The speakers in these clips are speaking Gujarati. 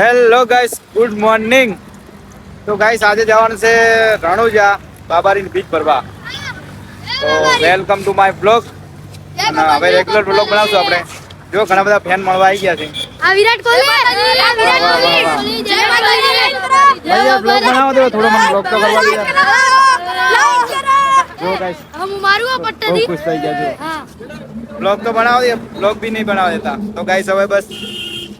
હેલો ગાઈસ ગુડ મોર્નિંગ તો ગાઈસ આજે જવાનું છે રણુજા બાબારી બીચ ભરવા. તો વેલકમ ટુ માય બ્લોગ અને હવે રેગ્યુલર બ્લોગ બનાવશું આપણે. જો ઘણા બધા ફેન મળવા આવી ગયા છે. આ વિરાટ કોહલી આ વિરાટ વાહ, વાહ, વાહ, વાહ. કોહલી જય માતાજી ભાઈ આ બ્લોગ બનાવો દો થોડો મને બ્લોગ તો કરવા દો. યાર. જો ગાઈસ હું મારું આ બહુ પટ્ટાથી ખુશ થઈ ગયા છે. હા. બ્લોગ તો બનાવો દે બ્લોગ બી નહીં બનાવવા દેતા. તો ગાઈસ હવે બસ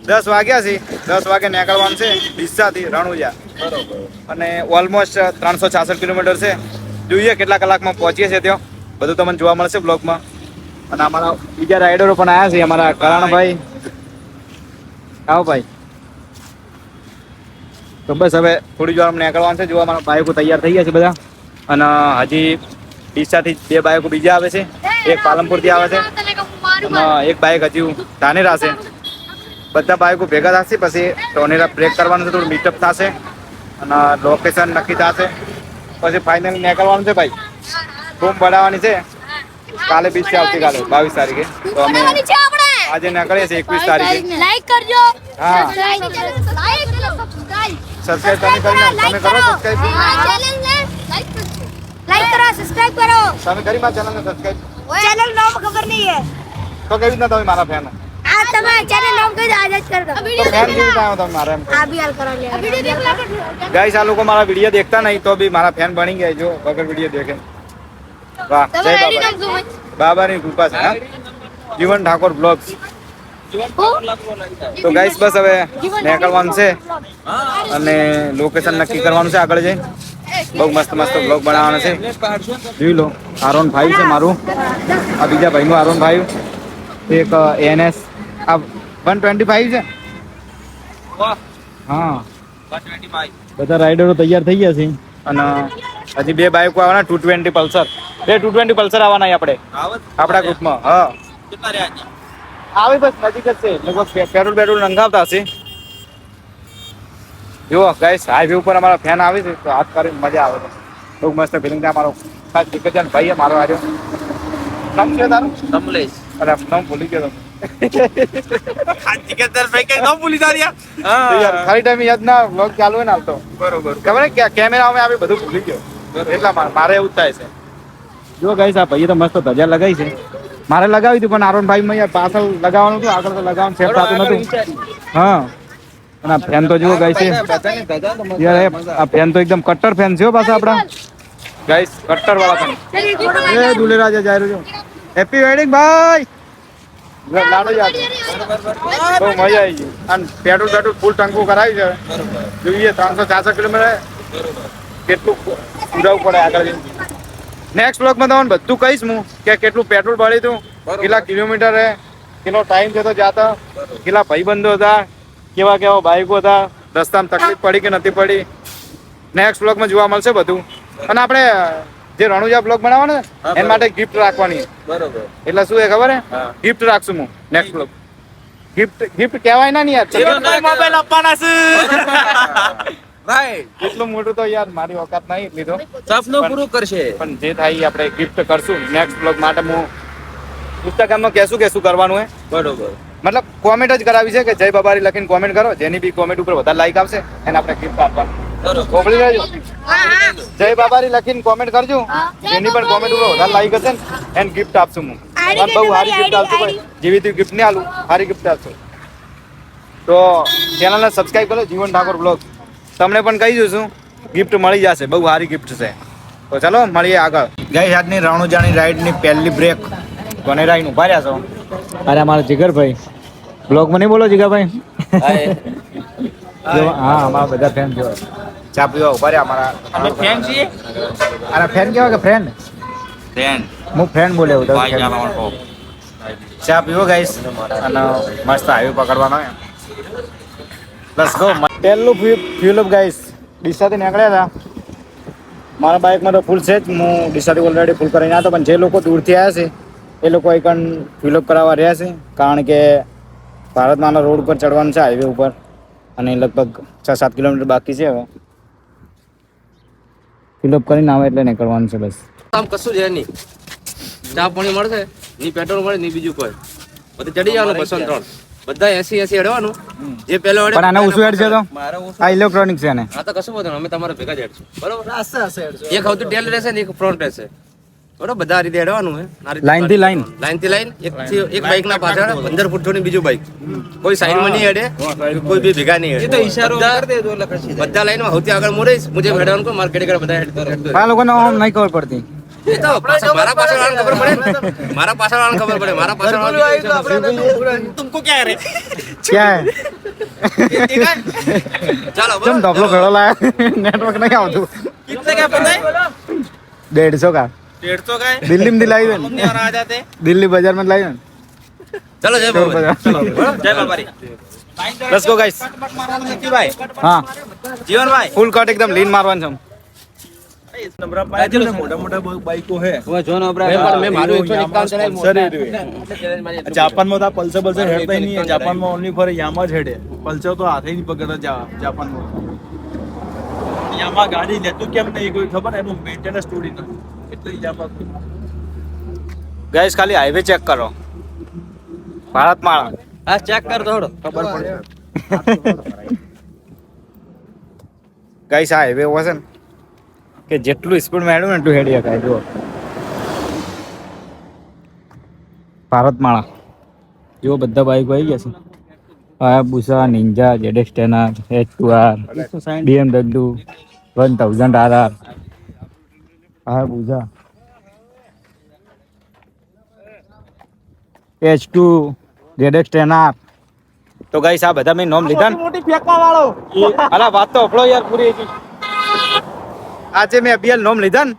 દસ વાગ્યા છે. દસ વાગે નીકળવાનું છે. ડીસાથી રણુજા. અને ઓલમોસ્ટ ત્રણસો છાસઠ કિલોમીટર છે. જોઈએ કેટલા કલાકમાં પહોંચીએ છીએ ત્યાં. બધું તમને જોવા મળશે બ્લોગમાં અને અમારા બીજા રાઈડરો પણ આવ્યા છે, અમારા કરાણભાઈ આવો ભાઈ. તો બસ હવે થોડી જોવા અમને નીકળવાનું છે. જોવા અમારા બાઈકો તૈયાર થઈ ગયા છે બધા. અને હજી ડીસાથી બે બાઈકો બીજા આવે છે. એક પાલનપુરથી આવે છે. અને એક બાઈક હજી ધાનેરા છે. બધા બાઈકો ભેગા થશે પછી ટોનેરા બ્રેક કરવાનું છે થોડું મીટઅપ થશે અને લોકેશન નક્કી થશે. પછી ફાઇનલ નીકળવાનું છે ભાઈ. બૂમ પડાવવાની છે. કાલે બીચ છે આવતીકાલે બાવીસ તારીખે. તો અમે બનાવવાની છે આપણે. આજે નીકળીએ છીએ એકવીસ તારીખે. લાઈક કરજો. હા. લાઈક સબસ્ક્રાઇબ સબસ્ક્રાઇબ તમે કરી તમે કરો સબસ્ક્રાઇબ લાઈક કરો. સબસ્ક્રાઇબ કરો તમે કરી મારા ચેનલને સબસ્ક્રાઇબ ચેનલ નામ ખબર નહીં હે તો કેવી રીતના તમે મારા ફેન આ તમે ચેનલ નામ કહી દો આજ જ કર દો. તો ફેન કેવી રીતના આવ્યો તમે મારા એમ? આ બી હાલ કરો લે વિડિયો દેખ લે ગાઈસ આ લોકો મારા વીડિયો દેખતા નહીં તો બી મારા ફેન બની ગયા જો વગર વીડિયો દેખે. વાહ જય તમે આઈડી બાબા નામ કૃપા છે હા? જીવન ઠાકોર બ્લોગ્સ. તો ગાઈસ બસ હવે નીકળવાનું છે. અને લોકેશન નક્કી કરવાનું છે આગળ જઈને. બહુ મસ્ત મસ્ત બ્લોગ બનાવવાનો છે. જોઈ લો આરોન ભાઈ છે મારું. આ બીજા ભાઈનું આરોન ફાઈવ એક એનએસ આ વન ટ્વેન્ટી ફાઈવ છે. હા. બધા રાઈડરો તૈયાર થઈ ગયા છે. અને હજી બે બાઇકો આવવાના ટુ ટ્વેન્ટી પલ્સર. બે ટુ ટ્વેન્ટી પલ્સર આવવાના આપણે. આપણા ગ્રુપમાં હા. આવે બસ નજીક જ છે. લગભગ પેટ્રોલ પેટ્રોલ નંગાવતા હશે. જુઓ ગાઈસ હાઈવે ઉપર અમારા ફેન આવે છે. તો હાથ કરીને મજા આવે છે. બહુ મસ્ત ફિલિંગ છે મારો ખાસ દિગ્ગજન ભાઈ મારો આવ્યો નામ છે તારું? કમલેશ. અરે નામ ભૂલી ગયો તો. ખાલી ટાઈમ યાદ ના vlog ચાલુ ને હાલ બરોબર ખબર કે કેમેરા અમે આપણે બધું ભૂલી ગયો. એટલા મારે મારે એવું થાય છે. જો ગઈ આ ભાઈએ તો મસ્ત ધજા લગાવી છે. મારે લગાવી હતી પણ આરોન ભાઈ યાર પાછળ લગાવવાનું હતું આગળ તો લગાવવાનું સેફ થતું નતું. હા. અને આ ફેન તો જુઓ ગઈ છે યાર આ ફેન તો એકદમ કટ્ટર ફેન છે પાછા આપણા. ગાઈસ કટ્ટર વાળા ફેન એ દુલેરાજા જાય રહ્યો. હેપી વેડિંગ ભાઈ લાડો યાદ બહુ મજા આવી ગઈ. અને પેટ્રોલ પેટ્રોલ ફૂલ ટંકું કરાવી છે. જોઈએ ત્રણસો ચારસો કિલોમીટર કેટલું ઉડાવવું પડે આગળ જઈને. નેક્સ્ટ બ્લોકમાં તમને બધું કહીશ હું કે કેટલું પેટ્રોલ ભરી તું કેટલા કિલોમીટર હે કેટલો ટાઈમ થતો જાતા કેટલા ભાઈબંધો હતા કેવા કેવા બાઈકો હતા રસ્તામાં તકલીફ પડી કે નથી પડી. નેક્સ્ટ બ્લોકમાં જોવા મળશે બધું. અને આપણે જે રણુજા બ્લોગ બનાવવાનો ને એના માટે ગિફ્ટ રાખવાની. બરોબર. એટલે શું એ ખબર હે? ગિફ્ટ રાખશું હું નેક્સ્ટ બ્લોગ ગિફ્ટ ગિફ્ટ કહેવાય ના ને યાર મોબાઈલ આપવાના છે ભાઈ. એટલું મોટું તો યાર મારી ઓકાત નહીં એટલી તો સપનું પૂરું કરશે. પણ જે થાય એ આપણે ગિફ્ટ કરશું. નેક્સ્ટ બ્લોગ માટે હું ઇન્સ્ટાગ્રામમાં કહેશું કે શું કરવાનું હે. બરોબર. મતલબ કોમેન્ટ જ કરાવી છે કે જય બાબારી લખીને કોમેન્ટ કરો. જેની બી કોમેન્ટ ઉપર વધારે લાઈક આવશે એને આપણે ગિફ્ટ આપવાનું. બરોબર. દેજો લેજો જય બાબારી લખીને કોમેન્ટ કરજો. જેની પણ કોમેન્ટ ઉપર વધારે લાઈક હશે ને એને ગિફ્ટ આપશું હું. અને બહુ સારી ગિફ્ટ આપશું ભાઈ. જેવી તેવી ગિફ્ટ નહીં આલું સારી ગિફ્ટ આપશું. તો ચેનલને સબસ્ક્રાઇબ કરો જીવન ઠાકોર બ્લોગ તમને પણ કહી દઉં છું ગિફ્ટ મળી જશે બહુ સારી ગિફ્ટ છે. તો ચાલો મળીએ આગળ. ગઈ આજની રણુજાની રાઈડની પહેલી બ્રેક કોને રાઈન ઊભા રહ્યા છો. અરે અમારા જીગરભાઈ. બ્લોગમાં નહીં બોલો જીગરભાઈ હા અમારા બધા ફેન જો ચા પીવા ઊભા રહ્યા અમારા અમે ફેન છીએ? અરે ફેન કેવા કે ફ્રેન્ડ ફ્રેન્ડ હું ફ્રેન્ડ બોલે હું ચા પીવો ગાઈસ અને મસ્ત હાઈવે પકડવાનો બસ લેટ્સ ગો પહેલું ફ્યુલ અપ ગાઈસ ડીસાથી નીકળ્યા હતા. મારા બાઇકમાં તો ફૂલ છે જ હું ડીસાથી ઓલરેડી ફૂલ કરીને આવ્યો પણ જે લોકો દૂરથી આવ્યા છે એ લોકો એક ફ્યુલ અપ કરાવવા રહ્યા છે. કારણ કે ભારતમાના રોડ ઉપર ચડવાનું છે હાઈવે ઉપર. અને લગભગ છ સાત કિલોમીટર બાકી છે હવે. ફિલ અપ કરીને આવે એટલે નીકળવાનું છે બસ. આમ કશું છે નહીં. ચા પાણી મળશે ની પેટ્રોલ મળે ની બીજું કોઈ. બધું ચડી જવાનું બસો ત્રણ. બધા એસી એસી અડવાનું. જે પેલો અડે પણ આને ઓછું એડ છે તો? આ ઇલેક્ટ્રોનિક છે ને આ તો કશું બધું અમે તમારા ભેગા જ હેડશું બરોબર? એક હવતું ટેલ રહેશે ને એક ફ્રન્ટ રહેશે. બરોબર બધા આ રીતે હેડવાનું હે આ રીતે Line થી line? લાઈન થી લાઈન એક થી એક બાઇક ના પાછળ પંદર ફૂટ થોડી બીજું બાઇક કોઈ સાઈડ માં નહીં હેડે કોઈ બી ભેગા નહીં હેડે બધા- બધા લાઈન માં સૌથી આગળ હું રહીશ હું જેમ હેડવાનું કહું મારા ઘડી બધા હેડ હેડ આ લોકોને આમ નહીં ખબર પડતી એ તો પાછળ- મારા પાછળ વાળાને ખબર પડે ને. મારા પાછળ વાળાને ખબર પડે મારા પાછળ વાળાને તુમકો ક્યાં રે ક્યાં ચાલો ચમ ધપલો ઘડો લાયા નેટવર્ક નહીં આવતું कितने का पता है દેડસો કા डेढ़ सौ का है દિલ્હી માં લાવી ને और आ जाते દિલ્હી બજાર માં લાવી ને चलो जय ચોર बाबा બજાર जय बाबा લેટ્સ ગો ગાઈસ भाई હા जीवन भाई ફૂલ કટ એકદમ લીન મારવાનું છે મોટા મોટા બાઈકો હે मैं मालूम एक सौ इक्यावन चला સ્પોન્સર એ રહ્યું. જાપાનમાં તો આ પલ્સર પલ્સર હેડતા ય નહીં જાપાનમાં ઓનલી ફોર યામા જ હેડે પલ્સર તો હાથે નહીં પકડતા જા- જાપાનમાં યામા ગાડી લેતું કેમ નહીં કોઈ ખબર એનું મેન્ટેનન્સ તોડી નાખ્યું. એટલી જ ખાલી હાઈવે ચેક કરો. ભારતમાળા હા ચેક કર થોડો. ખબર પડશે ગઈશ આ હાઈવે છે ને કે જેટલું સ્પીડ મેળવ્યું ને એટલું હેડી શકાય જુઓ. ભારતમાળા જુઓ બધા બાઈકો આવી ગયા છે. Hayabusa Ninja જેડેસ્ટેના H two R BMW one thousand R R Hayabusa H two રેડેક્સ ટેનર તો ગાઈસ આ બધા મેં નોમ લીધા મોટી ફેંકવા વાળો અલા વાત તો અપડો યાર પૂરી હતી આજે મેં અભિયાન નોમ લીધા ને.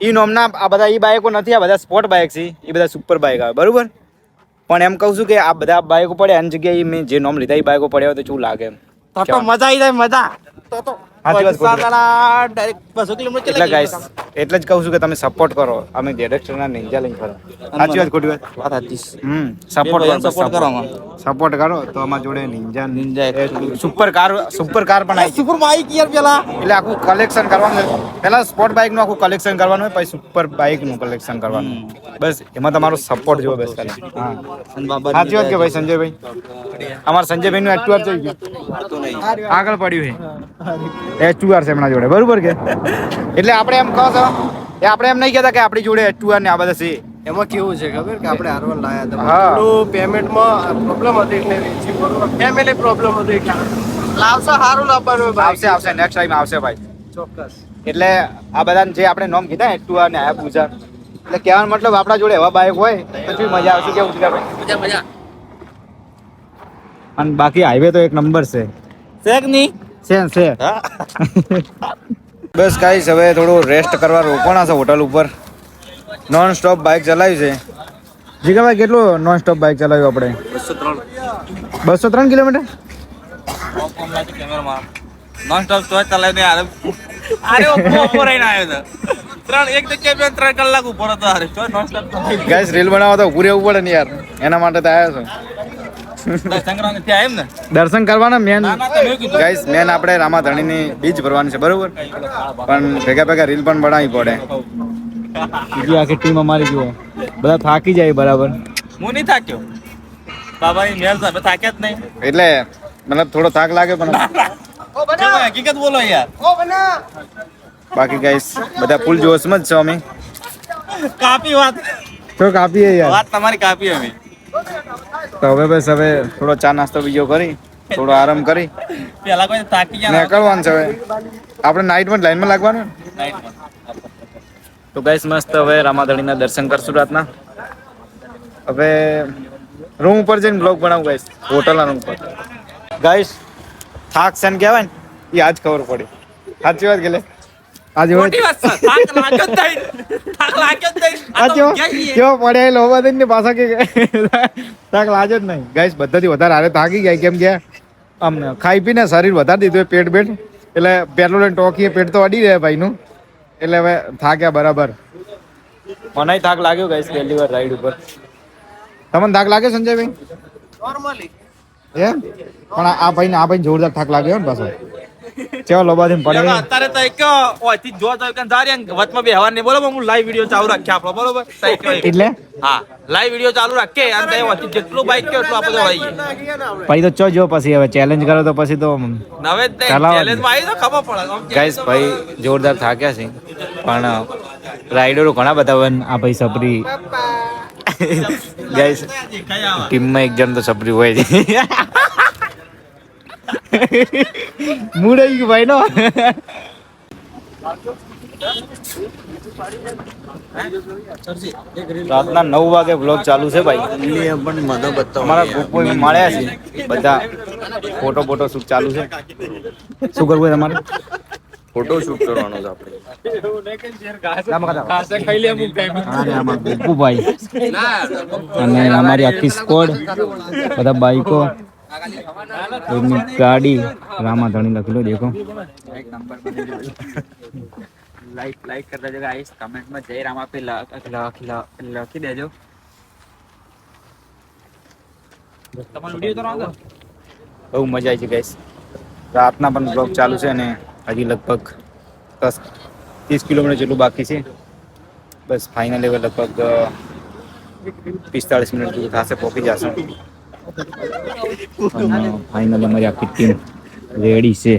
ઈ નોમના આ બધા ઈ બાઇકો નથી આ બધા સ્પોર્ટ બાઇક છે. એ બધા સુપર બાઈક આવે બરોબર? પણ એમ કહું છું કે આ બધા બાઈકો પડે આની જગ્યાએ મેં જે નોમ લીધા એ બાઈકો પડ્યા હોય તો શું લાગે તો મજા આવી જાય મજા. તો તો ડાયરેક્ટ બસો કિલોમીટર એટલે ગાઈસ એટલે જ કહું છું કે તમે સપોર્ટ કરો. અમે ડિરેક્ટરના નિંજા લઈને ફરો સાચી વાત ખોટી વાત? વાત સાચી હમ સપોર્ટ કરો સપોર્ટ કરો સપોર્ટ કરો તો અમારા જોડે Ninja Ninja super car super car પણ આવી સુપર બાઈક યાર પેલા. એટલે આખું કલેક્શન કરવાનું પેલા સ્પોર્ટ બાઇકનું આખું કલેક્શન કરવાનું હોય પછી સુપર બાઇકનું કલેક્શન કરવાનું બસ એમાં તમારો સપોર્ટ જોવો બસ ખાલી. હા. સાચી વાત કે ભાઈ સંજયભાઈ? અમારા સંજયભાઈ નું એક્ટુઆર થઈ ગયું. આગળ પડ્યું છે. એક્ટુઆર છે હમણાં જોડે. બરોબર કે? એટલે આપણે એમ કહો છો એ આપણે એમ નહીં કહેતા કે આપણી જોડે એટુઆર ને આ બધા છે. એમાં કેવું છે ખબર કે આપણે આરવન લાયા હતા? પેલું પેમેન્ટમાં પ્રોબ્લેમ હતી એટલે ફેમિલી પ્રોબ્લેમ હતી લાવશે સારું લાવવાનું આવશે આવશે નેક્સ્ટ ટાઈમ આવશે ભાઈ. ચોક્કસ. એટલે આ બધા જે આપણે નોમ કીધા એટુઆર ને આયા પૂજા. એટલે કહેવાનો મતલબ આપણા જોડે એવા બાઇક હોય પછી મજા આવશે. કેવું છે ભાઈ? મજા મજા. અને બાકી હાઈવે તો એક નંબર છે. છે કે નહીં છે. હા. બસ ગાઈસ હવે થોડું રેસ્ટ કરવા રોકવાના છે હોટલ ઉપર. નોન સ્ટોપ બાઇક ચલાવી છે. જીગાભાઈ કેટલું નોન સ્ટોપ બાઇક ચલાવ્યું આપણે? બસો ત્રણ. કિલોમીટર? નોન સ્ટોપ તો ચલાવીને આરે આરે ઓપો ઓપો રહીને આવ્યો હતો ત્રણ એક જગ્યાએ બે ત્રણ કલાક ઉપર હતો આરે તો નોન સ્ટોપ ગાઈસ રીલ બનાવવા તો પૂરે પડે ને યાર. એના માટે તો આવ્યો છો. દર્શન કરવાના મેન. ના, ના, તમે કીધું. ગાઈસ મેન આપણે રામાધણીની બીજ ભરવાની છે બરોબર? પણ ભેગા ભેગા રીલ પણ બનાવી પડે. બીજી આખી ટીમ અમારી જુઓ. બધા થાકી જાય બરાબર. હું નહીં થાક્યો? બાબાની મેલ સાહેબ થાક્યા જ નહીં. એટલે મતલબ થોડો થાક લાગે પણ હકીકત બોલો યાર. બાકી ગાઈસ બધા ફૂલ જોશમાં જ છો અમે. કાપી વાત. તો કાપીએ યાર. વાત તમારી કાપી અમે. તો હવે બસ હવે થોડો ચા નાસ્તો બીજો કરી થોડો આરામ કરી. પેલા કોઈ થાકી ગયા. નીકળવાનું છે હવે. આપણે નાઈટમાં લાઈનમાં લાગવાનું? તો ગાઈસ મસ્ત હવે રામાધણીના દર્શન કરશું રાતના. હવે રૂમ ઉપર જઈને બ્લોગ બનાવું ગાઈસ હોટલના રૂમ પર ગાઈસ થાક સેન કહેવાય ને એ આજ ખબર પડી. સાચી વાત કે લે આજે મોટી વાત છે. થાક લાગ્યો જ નહીં. થાક લાગ્યો જ નહીં. આ આ તો કેવો ગયા છીએ. કેવો પડ્યા લોબા દઈને પાછા કે થાક લાગે જ નહીં. ગાઈસ બધાથી વધારે હારે થાકી ગયા. કેમ કે આમ ખાઈ પીને શરીર વધારી દીધું પેટ બેટ. એટલે પેટ્રોલ અને ટોકીએ પેટ તો અડી રહે ભાઈનું. એટલે હવે થાક્યા બરાબર. મને થાક લાગ્યો ગાઈસ પહેલી વાર રાઈડ ઉપર. તમને થાક લાગ્યો સંજયભાઈ? નોર્મલી એમ? પણ આ- આ ભાઈને આ ભાઈને જોરદાર થાક લાગ્યો ને પાછો. ચલો લોબાથી પડે. અત્યારે તો એક ઓયથી જો તો કે જારી વચમાં બે હવાર નહીં બોલો હું લાઈવ વિડિયો ચાલુ રાખ્યા આપણો બરોબર? એટલે? હા લાઈવ વિડિયો ચાલુ રાખીએ અને તે ઓયથી જેટલું બાઈક કે એટલું આપણે હોય. પછી તો ચો જો પછી હવે ચેલેન્જ કરો તો પછી તો હવે. ચેલેન્જમાં આવી તો ખબર પડે ગાઈસ ભાઈ જોરદાર થાક્યા છે પણ રાઈડરો ઘણા બધા હોય આ ભાઈ સપરી ગાઈસ. ટીમમાં એક જણ તો સપરી હોય છે મૂડ આવી ગયું ભાઈ નો રાતના નવ વાગે બ્લોગ ચાલુ છે ભાઈ. અમારા ગ્રુપો મળ્યા છે. બધા ફોટો ફોટો શૂટ ચાલુ છે. શું કરવું છે તમારે? ફોટો શૂટ કરવાનો છે આપણે. અને અમારી આખી સ્કોડ બધા બાઈકો. એમની ગાડી રામા ધણી લખેલો દેખો. લાઈક લાઈક કરતા જજો ગાઈસ કમેન્ટમાં જય રામા લ- લખી દેજો. તમારો વિડિયો તો રાંધો. બહુ મજા આવી છે ગાઈસ રાતના પણ બ્લોગ ચાલુ છે અને હજી લગભગ દસ ત્રીસ કિલોમીટર જેટલું બાકી છે. બસ ફાઇનલ લેવલ લગભગ પિસ્તાળીસ મિનિટ જેવું થશે પહોંચી જશે. ફાઇનલ અમારી આખી ટીમ રેડી છે.